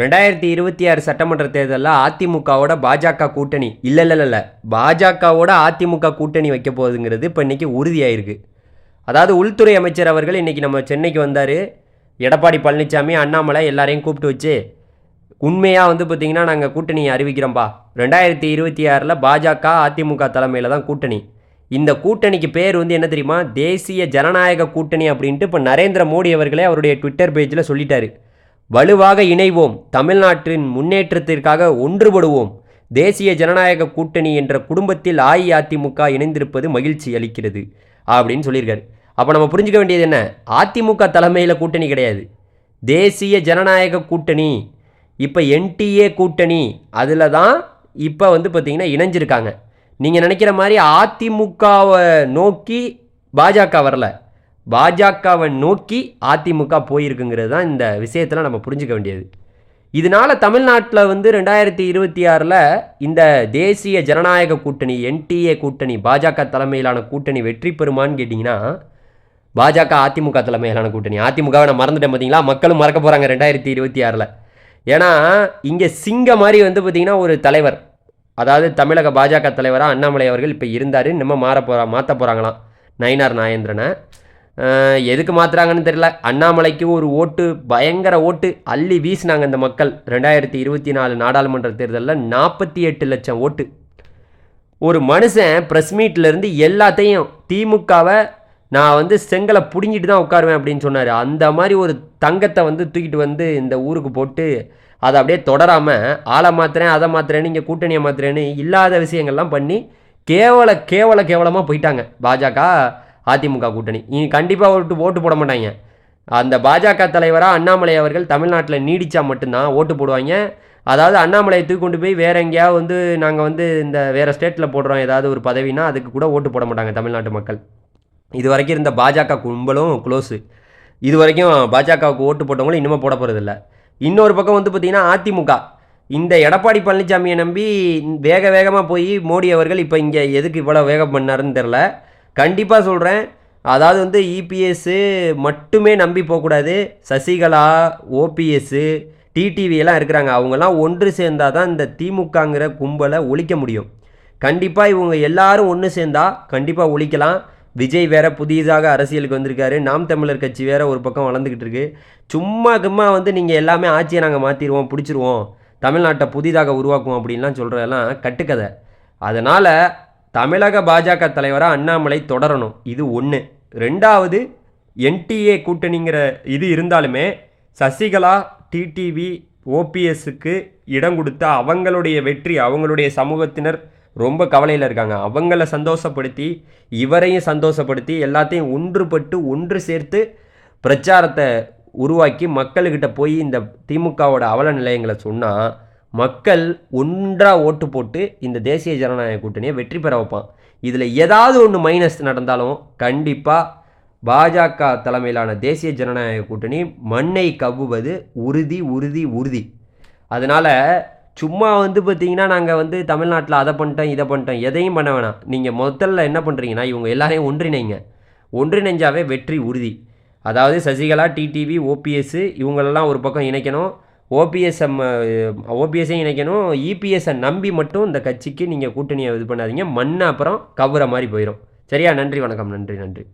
ரெண்டாயிரத்தி இருபத்தி ஆறு சட்டமன்ற தேர்தலில் அதிமுகவோட பாஜக கூட்டணி. இல்லை இல்லை இல்லை பாஜகவோட அதிமுக கூட்டணி வைக்க போகுதுங்கிறது இப்போ இன்றைக்கி உறுதியாயிருக்கு. அதாவது உள்துறை அமைச்சர் அவர்கள் இன்றைக்கி நம்ம சென்னைக்கு வந்தார். எடப்பாடி பழனிசாமி அண்ணாமலை எல்லாரையும் கூப்பிட்டு வச்சு உண்மையாக வந்து பார்த்திங்கன்னா நாங்கள் கூட்டணி அறிவிக்கிறோம்ப்பா ரெண்டாயிரத்தி இருபத்தி ஆறில் பாஜக அதிமுக தலைமையில் தான் கூட்டணி. இந்த கூட்டணிக்கு பேர் வந்து என்ன தெரியுமா? தேசிய ஜனநாயக கூட்டணி அப்படின்ட்டு இப்போ நரேந்திர மோடி அவர்களே அவருடைய ட்விட்டர் பேஜில் சொல்லிட்டாரு. வலுவாக இணைவோம். தமிழ்நாட்டின் முன்னேற்றத்திற்காக ஒன்றுபடுவோம். தேசிய ஜனநாயக கூட்டணி என்ற குடும்பத்தில் அஇஅதிமுக இணைந்திருப்பது மகிழ்ச்சி அளிக்கிறது. அப்படின்னு சொல்லியிருக்காரு. அப்போ நம்ம புரிஞ்சுக்க வேண்டியது என்ன? அதிமுக தலைமையில் கூட்டணி கிடையாது. தேசிய ஜனநாயக கூட்டணி இப்போ என்டிஏ கூட்டணி அதில் தான் இப்போ வந்து பார்த்திங்கன்னா இணைஞ்சிருக்காங்க. நீங்கள் நினைக்கிற மாதிரி அதிமுகவை நோக்கி பாஜக வரல. பாஜகவை நோக்கி அதிமுக போயிருக்குங்கிறது தான் இந்த விஷயத்தில் நம்ம புரிஞ்சுக்க வேண்டியது. இதனால் தமிழ்நாட்டில் வந்து ரெண்டாயிரத்தி இருபத்தி ஆறில் இந்த தேசிய ஜனநாயக கூட்டணி என்டிஏ கூட்டணி பாஜக தலைமையிலான கூட்டணி வெற்றி பெறுமான்னு கேட்டிங்கன்னா பாஜக அதிமுக தலைமையிலான கூட்டணி. அதிமுகவை நான் மறந்துட்டேன் பார்த்தீங்களா மக்களும் மறக்க போகிறாங்க ரெண்டாயிரத்தி இருபத்தி ஆறில். ஏன்னா இங்கே சிங்க மாதிரி வந்து பார்த்திங்கன்னா ஒரு தலைவர் அதாவது தமிழக பாஜக தலைவராக அண்ணாமலை அவர்கள் இப்போ இருந்தார் நம்ம மாற போகிறா மாற்ற போகிறாங்களாம் நயினார் நாயேந்திரனை எதுக்கு மாற்றுறாங்கன்னு தெரியல. அண்ணாமலைக்கு ஒரு ஓட்டு பயங்கர ஓட்டு அள்ளி வீசினாங்க இந்த மக்கள். ரெண்டாயிரத்தி இருபத்தி நாலு நாடாளுமன்ற தேர்தலில் நாற்பத்தி எட்டு லட்சம் ஓட்டு. ஒரு மனுஷன் ப்ரெஸ் மீட்லேருந்து எல்லாத்தையும் திமுகவை நான் வந்து செங்கலை பிடுங்கிட்டு தான் உட்காருவேன் அப்படின்னு சொன்னார். அந்த மாதிரி ஒரு தங்கத்தை வந்து தூக்கிட்டு வந்து இந்த ஊருக்கு போட்டு அதை அப்படியே தொடராமல் ஆளை மாத்துறேன் அதை மாத்துறேன்னு இங்கே கூட்டணியை மாத்துறேன்னு இல்லாத விஷயங்கள்லாம் பண்ணி கேவல கேவல கேவலமாக போயிட்டாங்க. பாஜக அதிமுக கூட்டணி. இனி கண்டிப்பாக ஓட்டு ஓட்டு போட மாட்டாங்க. அந்த பாஜக தலைவராக அண்ணாமலை அவர்கள் தமிழ்நாட்டில் நீடித்தா மட்டும்தான் ஓட்டு போடுவாங்க. அதாவது அண்ணாமலையை தூக்கி கொண்டு போய் வேறு எங்கேயாவது வந்து நாங்கள் வந்து இந்த வேறு ஸ்டேட்டில் போடுறோம் ஏதாவது ஒரு பதவினா அதுக்கு கூட ஓட்டு போட மாட்டாங்க தமிழ்நாட்டு மக்கள். இது வரைக்கும் இருந்த பாஜக கும்பலும் க்ளோஸு இது வரைக்கும் பாஜகவுக்கு ஓட்டு போட்டவங்களும் இன்னுமே போட போகிறதில்ல இன்னொரு பக்கம் வந்து பார்த்திங்கன்னா அதிமுக. இந்த எடப்பாடி பழனிசாமியை நம்பி வேக வேகமாக போய் மோடி அவர்கள் இப்போ இங்கே எதுக்கு இவ்வளோ வேகம் பண்ணாருன்னு தெரில கண்டிப்பாக சொல்கிறேன் அதாவது வந்து இபிஎஸ்ஸு மட்டுமே நம்பி போகக்கூடாது. சசிகலா ஓபிஎஸ்ஸு டிடிவி எல்லாம் இருக்கிறாங்க. அவங்கெல்லாம் ஒன்று சேர்ந்தால் தான் இந்த திமுகங்கிற கும்பலை ஒழிக்க முடியும். கண்டிப்பாக இவங்க எல்லாரும் ஒன்று சேர்ந்தா கண்டிப்பாக ஒழிக்கலாம். விஜய் வேற புதிதாக அரசியலுக்கு வந்திருக்காரு. நாம் தமிழர் கட்சி வேற ஒரு பக்கம் வளர்ந்துக்கிட்டு இருக்கு. சும்மா கும்மா வந்து நீங்கள் எல்லாமே ஆட்சியை நாங்கள் மாற்றிடுவோம் பிடிச்சிருவோம். தமிழ்நாட்டை புதிதாக உருவாக்குவோம் அப்படின்லாம் சொல்கிறதெல்லாம் கட்டுக்கதை. அதனால் தமிழக பாஜக தலைவராக அண்ணாமலை தொடரணும். இது ஒன்று ரெண்டாவது என்டிஏ கூட்டணிங்கிற இது இருந்தாலுமே சசிகலா டிடிவி ஓபிஎஸ்க்கு இடம் கொடுத்தா அவங்களுடைய வெற்றி அவங்களுடைய சமூகத்தினர் ரொம்ப கவலையில் இருக்காங்க. அவங்கள சந்தோஷப்படுத்தி இவரையும் சந்தோஷப்படுத்தி எல்லாத்தையும் ஒன்றுபட்டு ஒன்று சேர்த்து பிரச்சாரத்தை உருவாக்கி மக்கள்கிட்ட போய் இந்த திமுகவோட அவல நிலையங்களை சொன்னால் மக்கள் ஒன்றாக ஓட்டு போட்டு இந்த தேசிய ஜனநாயக கூட்டணியை வெற்றி பெற வைப்பான். இதில் ஏதாவது ஒன்று மைனஸ் நடந்தாலும் கண்டிப்பாக பாஜக தலைமையிலான தேசிய ஜனநாயக கூட்டணி மண்ணை கவ்வுவது உறுதி உறுதி உறுதி. அதனால் சும்மா வந்து பார்த்தீங்கன்னா நாங்கள் வந்து தமிழ்நாட்டில் அதை பண்ணிட்டோம் இதை பண்ணிட்டோம் எதையும் பண்ண வேணாம். நீங்கள் முதல்ல என்ன பண்ணுறீங்கன்னா இவங்க எல்லாரையும் ஒன்றிணைங்க. ஒன்றிணைஞ்சாவே வெற்றி உறுதி. அதாவது சசிகலா டிடிவி ஓபிஎஸ் இவங்களெல்லாம் ஒரு பக்கம் இணைக்கணும். ஓபிஎஸ் ஓபிஎஸ்ஸையும் இணைக்கணும். இபிஎஸ்ஸை நம்பி மட்டும் இந்த கட்சிக்கு நீங்கள் கூட்டணியை இது பண்ணாதீங்க. மண்ணை அப்புறம் கவுற மாதிரி போயிடும் சரியா? நன்றி வணக்கம். நன்றி நன்றி.